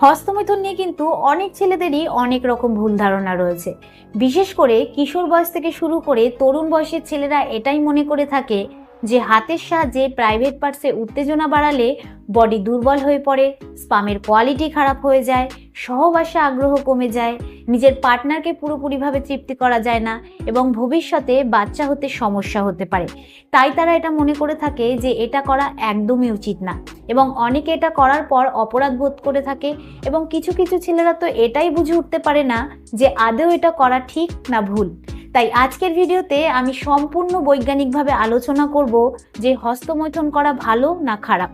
হস্তমৈথুন নিয়ে কিন্তু অনেক ছেলেদেরই অনেক রকম ভুল ধারণা রয়েছে। বিশেষ করে কিশোর বয়স থেকে শুরু করে তরুণ বয়সের ছেলেরা এটাই মনে করে থাকে যে হাতের সাহায্যে প্রাইভেট পার্টসে উত্তেজনা বাড়ালে বডি দুর্বল হয়ে পড়ে স্পামের কোয়ালিটি খারাপ হয়ে যায়, সহবাসে আগ্রহ কমে যায়, নিজের পার্টনারকে পুরোপুরিভাবে তৃপ্তি করা যায় না এবং ভবিষ্যতে বাচ্চা হতে সমস্যা হতে পারে। তাই তারা এটা মনে করে থাকে যে এটা করা একদমই উচিত না এবং অনেকে এটা করার পর অপরাধ বোধ করে থাকে এবং কিছু কিছু ছেলেরা তো এটাই বুঝে উঠতে পারে না যে আদৌ এটা করা ঠিক না ভুল। তাই আজকের ভিডিওতে আমি সম্পূর্ণ বৈজ্ঞানিকভাবে আলোচনা করব যে হস্তমৈথুন করা ভালো না খারাপ।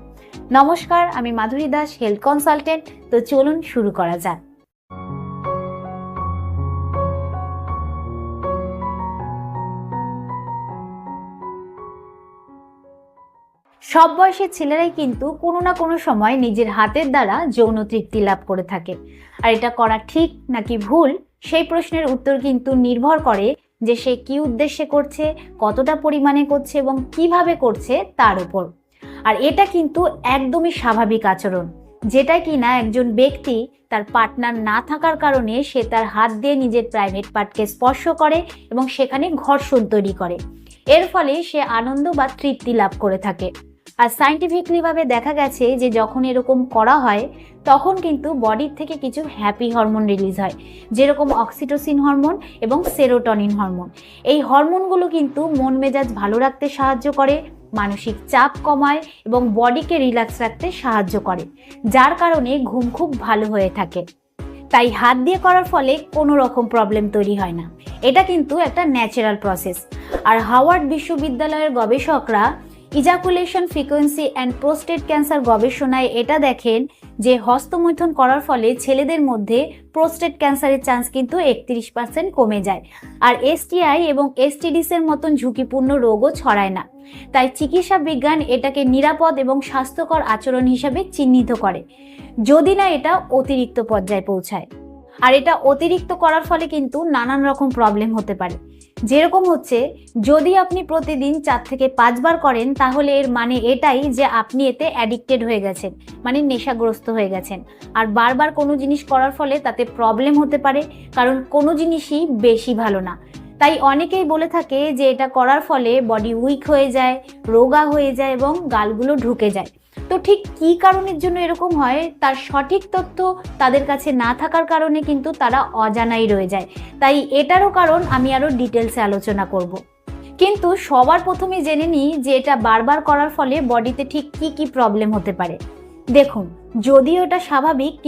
নমস্কার, আমি মাধুরী দাস, হেলথ কনসালটেন্ট। তো চলুন শুরু করা যাক। সব বয়সের ছেলেরাই কিন্তু কোনো না কোনো সময় নিজের হাতের দ্বারা যৌন তৃপ্তি লাভ করে থাকে। আর এটা করা ঠিক নাকি ভুল? সেই প্রশ্নের উত্তর কিন্তু নির্ভর করে যে সে কি উদ্দেশ্যে করছে, কতটা পরিমাণে করছে এবং কীভাবে করছে তার উপর। আর এটা কিন্তু একদমই স্বাভাবিক আচরণ। যেটা কিনা একজন ব্যক্তি তার পার্টনার না থাকার কারণে সে তার হাত দিয়ে নিজের প্রাইভেট পার্টকে স্পর্শ করে এবং সেখানে ঘর্ষণ তৈরি করে। এর ফলে সে আনন্দ বা তৃপ্তি লাভ করে থাকে। আর সাইন্টিফিকলিভাবে দেখা গেছে যে যখন এরকম করা হয়, তখন কিন্তু বডির থেকে কিছু হ্যাপি হরমোন রিলিজ হয়, যেরকম অক্সিটোসিন হরমোন এবং সেরোটনিন হরমোন এই হরমোনগুলো কিন্তু মন মেজাজ ভালো রাখতে সাহায্য করে, মানসিক চাপ কমায় এবং বডিকে রিল্যাক্স রাখতে সাহায্য করে, যার কারণে ঘুম খুব ভালো হয়ে থাকে। তাই হাত দিয়ে করার ফলে কোনো রকম প্রবলেম তৈরি হয় না। এটা কিন্তু একটা ন্যাচারাল প্রসেস আর হাওয়ার্ড বিশ্ববিদ্যালয়ের গবেষকরা ejaculation frequency and prostate cancer গবেষণায় এটা দেখেন যে হস্তমৈথুন করার ফলে ছেলেদের মধ্যে প্রোস্টেট ক্যান্সারের চান্স কিন্তু একত্রিশ পার্সেন্ট কমে যায়। আর এসটিআই এবং এসটিডিসের মতন ঝুঁকিপূর্ণ রোগও ছড়ায় না। তাই চিকিৎসা বিজ্ঞান এটাকে নিরাপদ এবং স্বাস্থ্যকর আচরণ হিসাবে চিহ্নিত করে। যদি না এটা অতিরিক্ত পর্যায়ে পৌঁছায়। আর এটা অতিরিক্ত করার ফলে কিন্তু নানান রকম প্রবলেম হতে পারে। যেরকম হচ্ছে, যদি আপনি প্রতিদিন চার থেকে পাঁচবার করেন, তাহলে এর মানে এটাই যে আপনি এতে অ্যাডিক্টেড হয়ে গেছেন মানে নেশাগ্রস্ত হয়ে গেছেন। আর বারবার কোনো জিনিস করার ফলে তাতে প্রবলেম হতে পারে, কারণ কোনো জিনিসই বেশি ভালো না। তাই অনেকেই বলে থাকে যে এটা করার ফলে বডি উইক হয়ে যায়, রোগা হয়ে যায় এবং গালগুলো ঢুকে যায়। তো ঠিক কি কারণের জন্য এরকম হয়? তার সঠিক তথ্য তাদের কাছে না থাকার কারণে কিন্তু তারা অজানাই রয়ে যায়। তাই এটারও কারণ আমি আরও ডিটেলসে আলোচনা করব। কিন্তু সবার প্রথমে জেনে নিই যে এটা বারবার করার ফলে বডিতে ঠিক কি কি প্রবলেম হতে পারে। দেখুন, যদিও এটা স্বাভাবিক